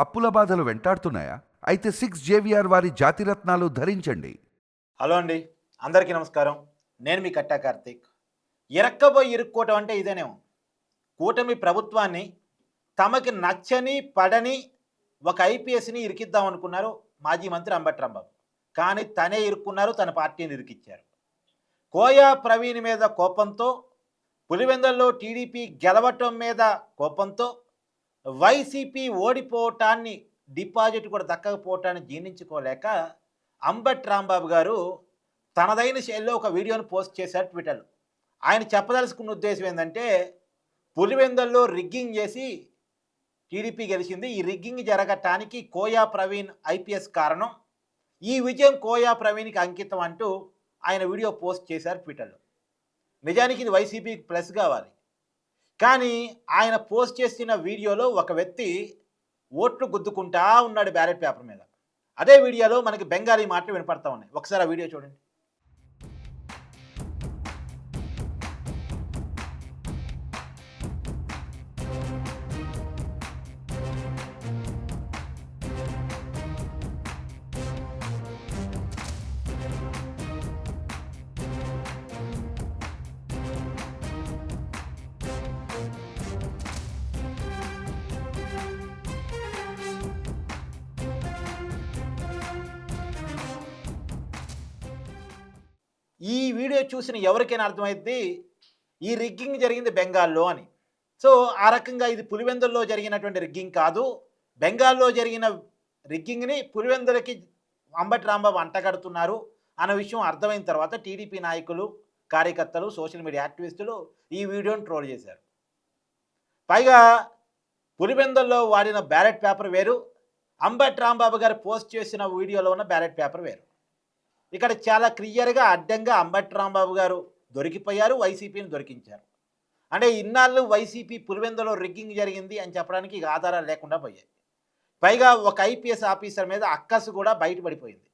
అప్పుల బాధలు వెంటాడుతున్నాయా? అయితే సిక్స్ జేవిఆర్ వారి జాతిరత్నాలు ధరించండి. హలో అండి. అందరికీ నమస్కారం. నేను మీ కట్టా కార్తీక్. ఇరక్కబోయి ఇరుక్కోవటం అంటే ఇదేనేమో. కూటమి ప్రభుత్వాన్ని తమకి నచ్చని పడని ఒక ఐపీఎస్ని ఇరికిద్దాం అనుకున్నారు మాజీ మంత్రి అంబట్రాంబాబు. కానీ తనే ఇరుక్కున్నారు తన పార్టీని ఇరికిచ్చారు. కోయా ప్రవీణ్ మీద కోపంతో పులివెందల్లో టీడీపీ గెలవటం మీద కోపంతో వైసీపీ ఓడిపోవటాన్ని డిపాజిట్ కూడా దక్కకపోవటాన్ని జీర్ణించుకోలేక అంబట్ రాంబాబు గారు తనదైన శైలిలో ఒక వీడియోను పోస్ట్ చేశారు ట్విట్టర్లో. ఆయన చెప్పదలుచుకున్న ఉద్దేశం ఏంటంటే పులివెందల్లో రిగ్గింగ్ చేసి టీడీపీ గెలిచింది. ఈ రిగ్గింగ్ జరగటానికి కోయా ప్రవీణ్ ఐపీఎస్ కారణం. ఈ విజయం కోయా ప్రవీణ్కి అంకితం అంటూ ఆయన వీడియో పోస్ట్ చేశారు ట్విట్టర్లో. నిజానికి ఇది వైసీపీకి ప్లస్ కావాలి. కానీ ఆయన పోస్ట్ చేసిన వీడియోలో ఒక వ్యక్తి ఓట్లు గుద్దుకుంటా ఉన్నాడు బ్యాలెట్ పేపర్ మీద. అదే వీడియోలో మనకి బెంగాలీ మాటలు వినపడతా ఉన్నాయి. ఒకసారి ఆ వీడియో చూడండి. ఈ వీడియో చూసిన ఎవరికైనా అర్థమైంది ఈ రిగ్గింగ్ జరిగింది బెంగాల్లో అని. సో ఆ రకంగా ఇది పులివెందుల్లో జరిగినటువంటి రిగ్గింగ్ కాదు. బెంగాల్లో జరిగిన రిగ్గింగ్ని పులివెందులకి అంబటి రాంబాబు అంటగడుతున్నారు అన్న విషయం అర్థమైన తర్వాత టీడీపీ నాయకులు కార్యకర్తలు సోషల్ మీడియా యాక్టివిస్టులు ఈ వీడియోను ట్రోల్ చేశారు. పైగా పులివెందుల్లో వాడిన బ్యాలెట్ పేపర్ వేరు అంబటి రాంబాబు గారు పోస్ట్ చేసిన వీడియోలో ఉన్న బ్యాలెట్ పేపర్ వేరు. ఇక్కడ చాలా క్లియర్గా అడ్డంగా అంబటి రాంబాబు గారు దొరికిపోయారు వైసీపీని దొరికించారు. అంటే ఇన్నాళ్ళు వైసీపీ పులివెందులో రిగ్గింగ్ జరిగింది అని చెప్పడానికి ఇక ఆధారాలు లేకుండా పోయాయి. పైగా ఒక ఐపీఎస్ ఆఫీసర్ మీద అక్కసు కూడా బయటపడిపోయింది.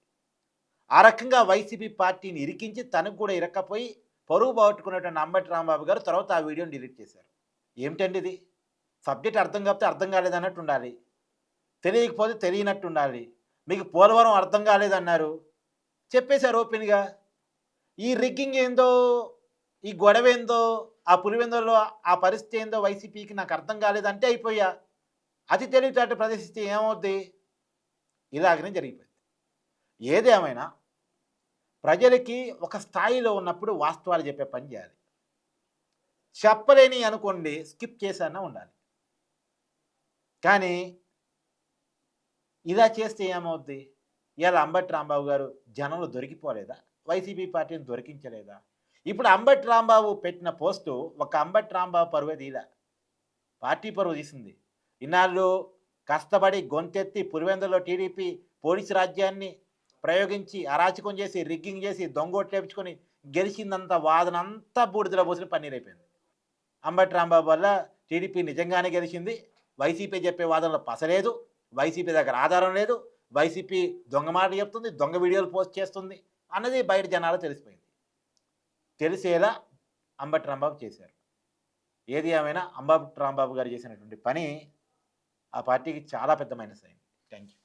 ఆ రకంగా వైసీపీ పార్టీని ఇరికించి తనకు కూడా ఇరక్కపోయి పరువు పోగొట్టుకున్నటువంటి అంబటి రాంబాబు గారు తర్వాత ఆ వీడియోని డిలీట్ చేశారు. ఏమిటండి ఇది? సబ్జెక్ట్ అర్థం కాకపోతే అర్థం కాలేదన్నట్టు ఉండాలి. తెలియకపోతే తెలియనట్టు ఉండాలి. మీకు పోలవరం అర్థం కాలేదన్నారు. చెప్పేశారు ఓపెన్గా. ఈ రిగ్గింగ్ ఏందో ఈ గొడవ ఏందో ఆ పులివెందులో ఆ పరిస్థితి ఏందో వైసీపీకి నాకు అర్థం కాలేదంటే అయిపోయా. అతి తెలివితేట ప్రదర్శిస్తే ఏమవుద్ది? ఇలాగనే జరిగిపోయింది. ఏదేమైనా ప్రజలకి ఒక స్థాయిలో ఉన్నప్పుడు వాస్తవాలు చెప్పే పని చేయాలి. చెప్పలేని అనుకోండి స్కిప్ చేశానా ఉండాలి. కానీ ఇలా చేస్తే ఏమవుద్ది? ఇలా అంబటి రాంబాబు గారు జనంలో దొరికిపోలేదా? వైసీపీ పార్టీని దొరికించలేదా? ఇప్పుడు అంబటి రాంబాబు పెట్టిన పోస్టు ఒక అంబటి రాంబాబు పరువే తీదా? పార్టీ పరువు తీసింది. ఇన్నాళ్ళు కష్టపడి గొంతెత్తి పులివెందులో టీడీపీ పోలీసు రాజ్యాన్ని ప్రయోగించి అరాచకం చేసి రిగ్గింగ్ చేసి దొంగోట్లేపించుకొని గెలిచిందంత వాదనంతా బూడిదలో పోసిన పన్నీరైపోయింది. అంబటి రాంబాబు వల్ల టీడీపీ నిజంగానే గెలిచింది. వైసీపీ చెప్పే వాదనలో పసలేదు. వైసీపీ దగ్గర ఆధారం లేదు. వైసీపీ దొంగ మాటలు చెప్తుంది దొంగ వీడియోలు పోస్ట్ చేస్తుంది అన్నది బయట జనాలు తెలిసిపోయింది. తెలిసేలా అంబటి రాంబాబు చేశారు. ఏది ఏమైనా అంబాబు రాంబాబు గారు చేసినటువంటి పని ఆ పార్టీకి చాలా పెద్ద మైనస్ అయింది. Thank you